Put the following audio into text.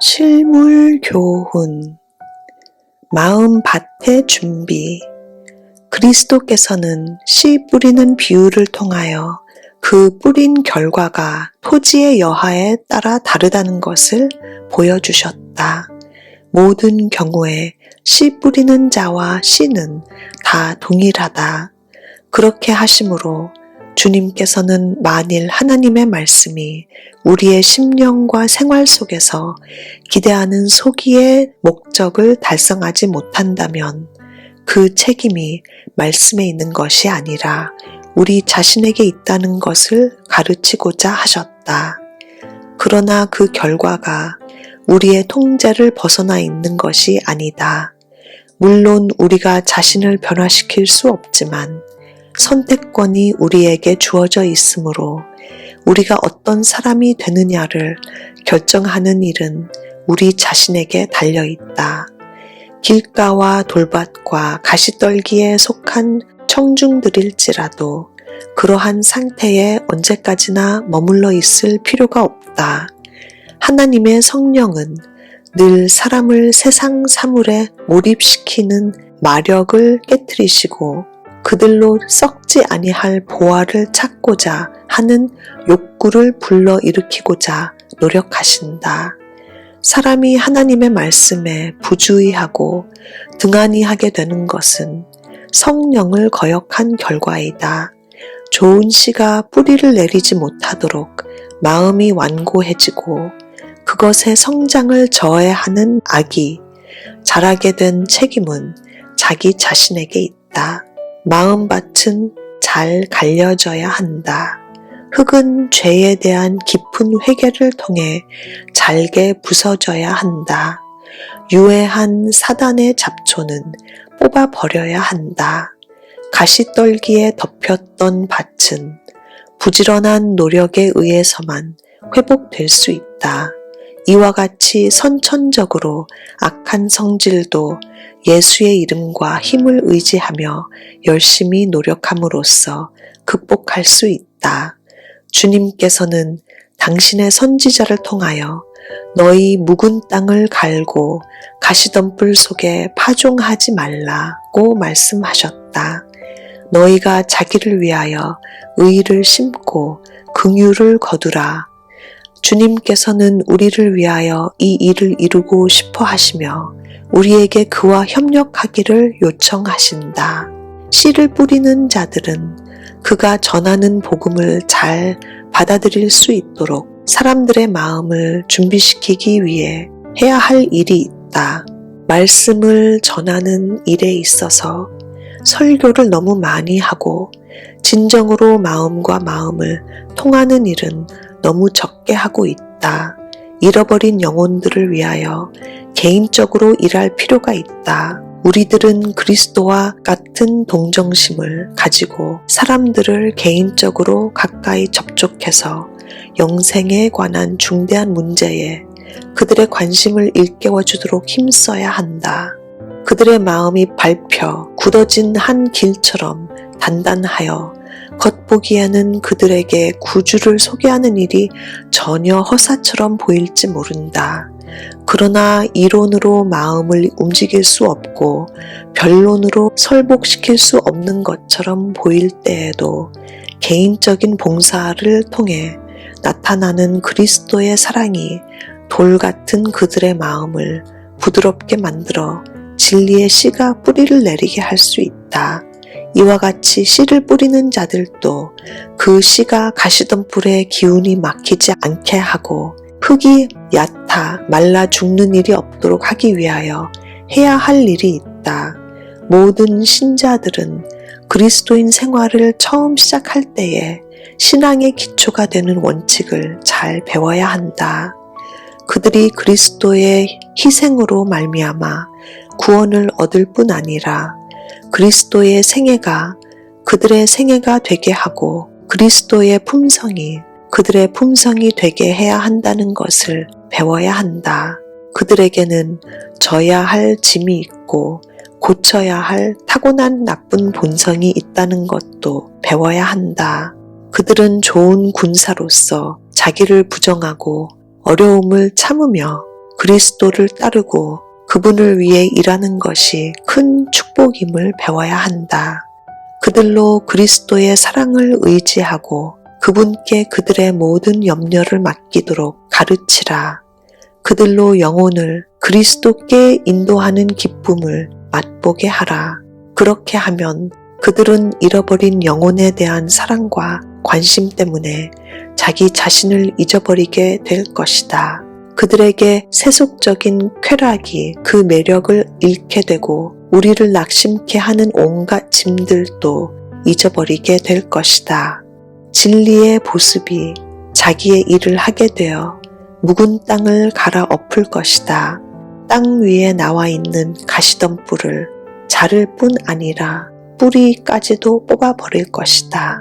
실물 교훈 마음 밭의 준비. 그리스도께서는 씨 뿌리는 비유를 통하여 그 뿌린 결과가 토지의 여하에 따라 다르다는 것을 보여주셨다. 모든 경우에 씨 뿌리는 자와 씨는 다 동일하다. 그렇게 하심으로 주님께서는 만일 하나님의 말씀이 우리의 심령과 생활 속에서 기대하는 소기의 목적을 달성하지 못한다면 그 책임이 말씀에 있는 것이 아니라 우리 자신에게 있다는 것을 가르치고자 하셨다. 그러나 그 결과가 우리의 통제를 벗어나 있는 것이 아니다. 물론 우리가 자신을 변화시킬 수 없지만 선택권이 우리에게 주어져 있으므로 우리가 어떤 사람이 되느냐를 결정하는 일은 우리 자신에게 달려 있다. 길가와 돌밭과 가시떨기에 속한 청중들일지라도 그러한 상태에 언제까지나 머물러 있을 필요가 없다. 하나님의 성령은 늘 사람을 세상 사물에 몰입시키는 마력을 깨뜨리시고 그들로 썩지 아니할 보화를 찾고자 하는 욕구를 불러 일으키고자 노력하신다. 사람이 하나님의 말씀에 부주의하고 등한히 하게 되는 것은 성령을 거역한 결과이다. 좋은 씨가 뿌리를 내리지 못하도록 마음이 완고해지고 그것의 성장을 저해하는 악이 자라게 된 책임은 자기 자신에게 있다. 마음밭은 잘 갈려져야 한다. 흙은 죄에 대한 깊은 회개를 통해 잘게 부서져야 한다. 유해한 사단의 잡초는 뽑아 버려야 한다. 가시떨기에 덮였던 밭은 부지런한 노력에 의해서만 회복될 수 있다. 이와 같이 선천적으로 악한 성질도 예수의 이름과 힘을 의지하며 열심히 노력함으로써 극복할 수 있다. 주님께서는 당신의 선지자를 통하여 너희 묵은 땅을 갈고 가시덤불 속에 파종하지 말라고 말씀하셨다. 너희가 자기를 위하여 의를 심고 긍휼을 거두라. 주님께서는 우리를 위하여 이 일을 이루고 싶어 하시며 우리에게 그와 협력하기를 요청하신다. 씨를 뿌리는 자들은 그가 전하는 복음을 잘 받아들일 수 있도록 사람들의 마음을 준비시키기 위해 해야 할 일이 있다. 말씀을 전하는 일에 있어서 설교를 너무 많이 하고 진정으로 마음과 마음을 통하는 일은 너무 적게 하고 있다. 잃어버린 영혼들을 위하여 개인적으로 일할 필요가 있다. 우리들은 그리스도와 같은 동정심을 가지고 사람들을 개인적으로 가까이 접촉해서 영생에 관한 중대한 문제에 그들의 관심을 일깨워 주도록 힘써야 한다. 그들의 마음이 밟혀 굳어진 한 길처럼 단단하여 겉보기에는 그들에게 구주를 소개하는 일이 전혀 허사처럼 보일지 모른다. 그러나 이론으로 마음을 움직일 수 없고 변론으로 설복시킬 수 없는 것처럼 보일 때에도 개인적인 봉사를 통해 나타나는 그리스도의 사랑이 돌 같은 그들의 마음을 부드럽게 만들어 진리의 씨가 뿌리를 내리게 할 수 있다. 이와 같이 씨를 뿌리는 자들도 그 씨가 가시덤불에 기운이 막히지 않게 하고 흙이 얕아 말라 죽는 일이 없도록 하기 위하여 해야 할 일이 있다. 모든 신자들은 그리스도인 생활을 처음 시작할 때에 신앙의 기초가 되는 원칙을 잘 배워야 한다. 그들이 그리스도의 희생으로 말미암아 구원을 얻을 뿐 아니라 그리스도의 생애가 그들의 생애가 되게 하고 그리스도의 품성이 그들의 품성이 되게 해야 한다는 것을 배워야 한다. 그들에게는 져야 할 짐이 있고 고쳐야 할 타고난 나쁜 본성이 있다는 것도 배워야 한다. 그들은 좋은 군사로서 자기를 부정하고 어려움을 참으며 그리스도를 따르고 그분을 위해 일하는 것이 큰 축복임을 배워야 한다. 그들로 그리스도의 사랑을 의지하고 그분께 그들의 모든 염려를 맡기도록 가르치라. 그들로 영혼을 그리스도께 인도하는 기쁨을 맛보게 하라. 그렇게 하면 그들은 잃어버린 영혼에 대한 사랑과 관심 때문에 자기 자신을 잊어버리게 될 것이다. 그들에게 세속적인 쾌락이 그 매력을 잃게 되고 우리를 낙심케 하는 온갖 짐들도 잊어버리게 될 것이다. 진리의 보습이 자기의 일을 하게 되어 묵은 땅을 갈아 엎을 것이다. 땅 위에 나와 있는 가시덤불을 자를 뿐 아니라 뿌리까지도 뽑아버릴 것이다.